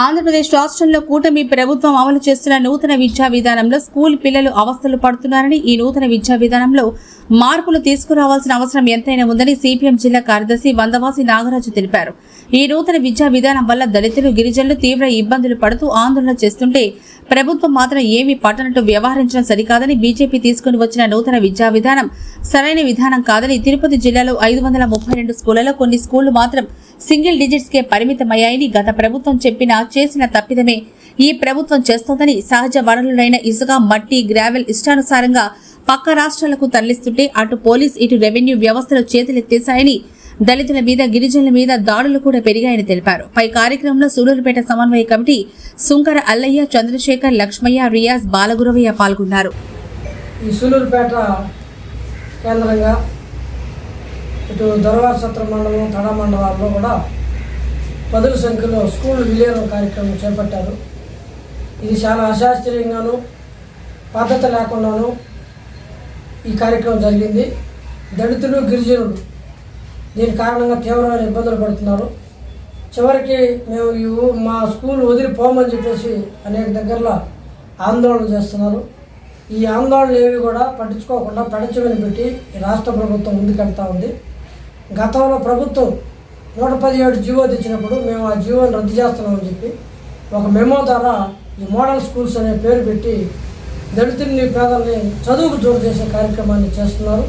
ఆంధ్రప్రదేశ్ రాష్ట్రంలో కూటమి ప్రభుత్వం అమలు చేస్తున్న నూతన విద్యా విధానంలో స్కూల్ పిల్లలు అవస్థలు పడుతున్నారని ఈ నూతన విద్యా విధానంలో మార్పులు తీసుకురావాల్సిన అవసరం ఎంతైనా ఉందని సిపిఎం జిల్లా కార్యదర్శి వందవాసి నాగరాజు తెలిపారు. ఈ నూతన విద్యా విధానం వల్ల దళితులు గిరిజనులు తీవ్ర ఇబ్బందులు పడుతూ ఆందోళన చేస్తుంటే ప్రభుత్వం మాత్రం ఏమీ పట్టనట్టు వ్యవహరించడం సరికాదని బీజేపీ తీసుకుని వచ్చిన నూతన విద్యా విధానం సరైన విధానం కాదని తిరుపతి జిల్లాలో ఐదు వందల ముప్పై రెండు స్కూళ్ళలో కొన్ని స్కూళ్ళు మాత్రం సింగిల్ డిజిట్స్ కే పరిమితమయ్యాయని గత ప్రభుత్వం చెప్పినా చేసిన తప్పిదమే. ఈ ప్రభుత్వం చేస్తోందని సహజ వనరులైన ఇసుక మట్టి గ్రావెల్ ఇష్టానుసారంగా పక్క రాష్ట్రాలకు తరలిస్తుంటే అటు పోలీస్ ఇటు రెవెన్యూ వ్యవస్థలు చేతులెత్తేశాయని దళితుల మీద గిరిజనుల మీద దాడులు కూడా పెరిగాయని తెలిపారు. పై కార్యక్రమంలో సూళూరుపేట సమన్వయ కమిటీ సుంకర అల్లయ్య చంద్రశేఖర్ లక్ష్మయ్య రియాజ్ బాలగురవయ్య పాల్గొన్నారు. ఈ సూలూరుపేట కేంద్రంగా ఇటు దొరవార సత్ర మండలం తడ మండలాల్లో కూడా పదుల సంఖ్యలో స్కూల్ విలీనం కార్యక్రమం చేపట్టారు. ఇది చాలా అశాస్త్రీయంగాను పద్ధతి లేకుండాను ఈ కార్యక్రమం జరిగింది. దళితులు గిరిజనులు దీని కారణంగా తీవ్రమైన ఇబ్బందులు పడుతున్నారు. చివరికి మేము ఈ మా స్కూల్ వదిలిపోమని చెప్పేసి అనేక దగ్గరలో ఆందోళన చేస్తున్నారు. ఈ ఆందోళనలు ఏవి కూడా పట్టించుకోకుండా పెడచమని పెట్టి ఈ రాష్ట్ర ప్రభుత్వం ముందుకెళ్తా ఉంది. గతంలో ప్రభుత్వం నూట పదిహేడు జీవో తెచ్చినప్పుడు మేము ఆ జీవోని రద్దు చేస్తున్నామని చెప్పి ఒక మెమో ద్వారా ఈ మోడల్ స్కూల్స్ అనే పేరు పెట్టి దళితుల్ని పేదల్ని చదువుకు జోడు చేసే కార్యక్రమాన్ని చేస్తున్నారు.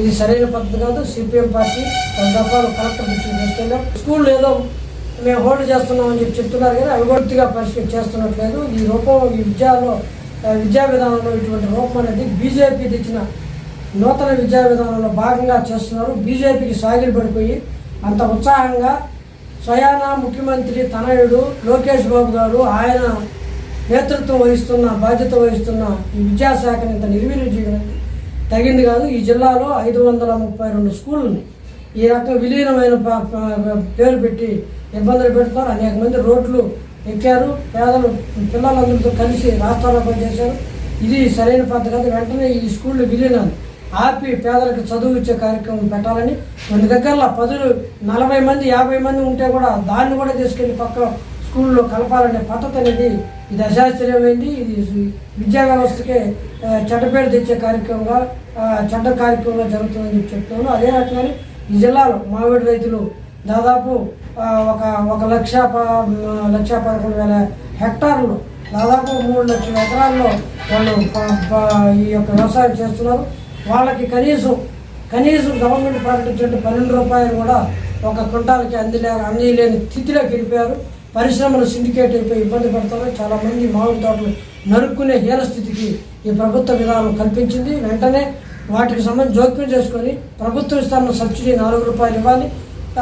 ఇది సరైన పద్ధతి కాదు. సిపిఎం పార్టీ పది దఫాలు కలెక్టర్ దృష్టికి తీసుకెళ్ళాం. స్కూల్ ఏదో మేము హోల్డ్ చేస్తున్నామని చెప్పి చెప్తున్నారు కానీ అభివృద్ధిగా పరిస్థితి చేస్తున్నట్లేదు. ఈ రూపం ఈ విద్యాలో విద్యా విధానంలో ఇటువంటి రూపం అనేది బీజేపీ తెచ్చిన నూతన విద్యా విధానంలో భాగంగా చేస్తున్నారు. బీజేపీకి సాగిలు పడిపోయి అంత ఉత్సాహంగా స్వయాన ముఖ్యమంత్రి తనయుడు లోకేష్ బాబు గారు ఆయన నేతృత్వం వహిస్తున్న బాధ్యత వహిస్తున్న ఈ విద్యాశాఖని ఇంత నిర్వీర్యం చేయడం తగింది కాదు. ఈ జిల్లాలో ఐదు వందల ముప్పై రెండు స్కూళ్ళని ఈ రకం విలీనమైన పేరు పెట్టి ఇబ్బందులు పెడుతున్నారు. అనేక మంది రోడ్లు ఎక్కారు. పేదలు పిల్లలందరితో కలిసి రాస్తారోపణ చేశారు. ఇది సరైన పద్ధతి కాదు. వెంటనే ఈ స్కూళ్ళు విలీనాలు. ఆపి పేదలకు చదువు ఇచ్చే కార్యక్రమం పెట్టాలని. మన దగ్గరలో పదులు నలభై మంది యాభై మంది ఉంటే కూడా దాన్ని కూడా తీసుకెళ్ళి పక్క స్కూల్లో కలపాలనే పద్ధతి అనేది ఇది అశాస్త్రీయమైంది. ఇది విద్యా వ్యవస్థకే ఆ, తెచ్చే కార్యక్రమంగా చెడ్డ కార్యక్రమంగా జరుగుతుందని చెప్పి చెప్తున్నాను. అదే రకంగానే ఈ జిల్లాలో మామిడి రైతులు దాదాపు ఒక ఒక లక్ష ప- లక్ష పదకొండు వేల హెక్టార్లు దాదాపు మూడు లక్షల ఎకరాల్లో వాళ్ళు ఈ యొక్క వ్యవసాయం చేస్తున్నారు. వాళ్ళకి కనీసం కనీసం గవర్నమెంట్ ప్రకటించిన పన్నెండు రూపాయలు కూడా ఒక కుంటాలకి అందిలే అందలేని స్థితిలోకి వెళ్ళిపోయారు. పరిశ్రమలు సిండికేట్ అయిపోయి ఇబ్బంది పడతారు చాలామంది మామిడి తోటలు నరుక్కునే హీన స్థితికి ఈ ప్రభుత్వ విధానం కల్పించింది. వెంటనే వాటికి సంబంధించి జోక్యం చేసుకొని ప్రభుత్వం ఇస్తున్న సబ్సిడీ నాలుగు రూపాయలు ఇవ్వాలి.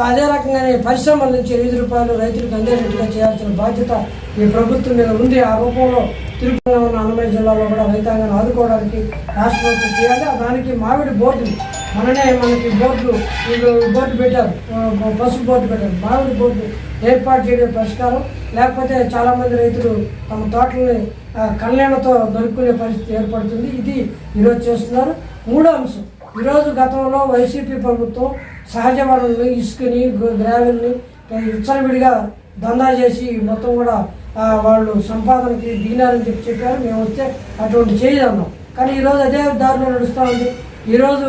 అదే రకంగానే పరిశ్రమల నుంచి ఎనిమిది రూపాయలు రైతులకు అందేటట్టుగా చేయాల్సిన బాధ్యత ఈ ప్రభుత్వం మీద ఉంది. ఆ రూపంలో తిరుపతిలో ఉన్న అన్నమయ్య జిల్లాలో కూడా రైతాంగాన్ని ఆదుకోవడానికి రాష్ట్ర ప్రభుత్వం చేయాలి. దానికి మామిడి బోర్డు మననే మనకి బోర్డు వీళ్ళు బోర్డు పెట్టారు. పసుపు బోర్డు పెట్టారు. మామిడి బోర్డు ఏర్పాటు చేయడం పరిష్కారం. లేకపోతే చాలామంది రైతులు తమ తోటలని కళ్యాణతో దొరుకునే పరిస్థితి ఏర్పడుతుంది. ఇది ఈరోజు చేస్తున్నారు. మూడో అంశం. ఈరోజు గతంలో వైసీపీ ప్రభుత్వం సహజ వనరుల్ని ఇసుకని గ్రావెల్ని విచ్చలవిడిగా దందా చేసి మొత్తం కూడా వాళ్ళు సంపాదనకి దిగినారని చెప్పి చెప్పారు. మేము వస్తే అటువంటి చేయదన్నాం కానీ ఈరోజు అదే దారిలో నడుస్తూ ఉంది. ఈరోజు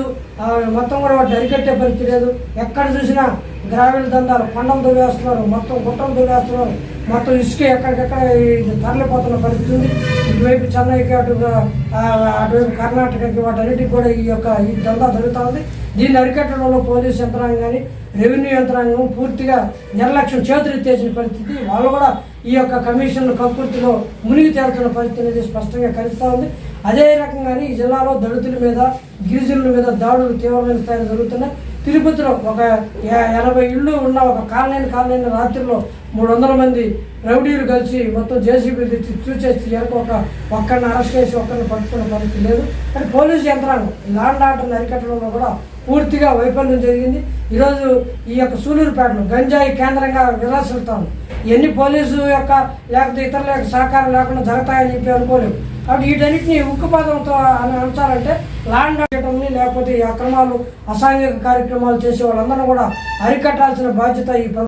మొత్తం కూడా వాటిని అరికట్టే పరిస్థితి లేదు. ఎక్కడ చూసినా గ్రావెల్ దందాలు కొండం దువ్వేస్తున్నారు. మొత్తం గుట్టం దువ్వేస్తున్నారు. మొత్తం ఇసుక ఎక్కడికెక్కడ తరలిపోతున్న పరిస్థితి ఉంది. ఇటువైపు చెన్నైకి అటు అటువైపు కర్ణాటకకి వాటన్నిటికి కూడా ఈ యొక్క ఈ దందా జరుగుతూ ఉంది. దీన్ని అరికట్టడంలో పోలీస్ యంత్రాంగం కానీ రెవెన్యూ యంత్రాంగం పూర్తిగా నిర్లక్ష్యం చేతులెత్తేసిన పరిస్థితి. వాళ్ళు కూడా ఈ యొక్క కమిషన్ కకృతిలో మునిగి తేలుతున్న పరిస్థితి అనేది స్పష్టంగా కలుస్తూ ఉంది. అదే రకంగానే ఈ జిల్లాలో దళితుల మీద గిరిజనుల మీద దాడులు తీవ్రమైన స్థాయిలో జరుగుతున్నాయి. తిరుపతిలో ఒక ఎనభై ఇళ్ళు ఉన్న ఒక కాలనీ కాలనీ రాత్రిలో మూడు వందల మంది రౌడీలు కలిసి మొత్తం జేసీబీలు తెచ్చి చూసేసి ఎరకు ఒక ఒక్కరిని అరెస్ట్ చేసి ఒక్కరిని పట్టుకునే పరిస్థితి లేదు. కానీ పోలీసు యంత్రాంగం లాండ్ ఆర్డర్ని అరికట్టడంలో కూడా పూర్తిగా వైఫల్యం జరిగింది. ఈరోజు ఈ యొక్క సూలూరుపేటలో గంజాయి కేంద్రంగా విలాసిల్తాను ఎన్ని పోలీసు యొక్క లేకపోతే ఇతరుల యొక్క సహకారం లేకుండా జరుగుతాయని చెప్పి అనుకోలేము. కాబట్టి వీటన్నిటిని ఉక్కుపాదంతో అని అంచాలంటే ల్యాండ్ చేయడంని లేకపోతే ఈ అక్రమాలు అసాంఘిక కార్యక్రమాలు చేసే వాళ్ళందరినీ కూడా అరికట్టాల్సిన బాధ్యత ఈ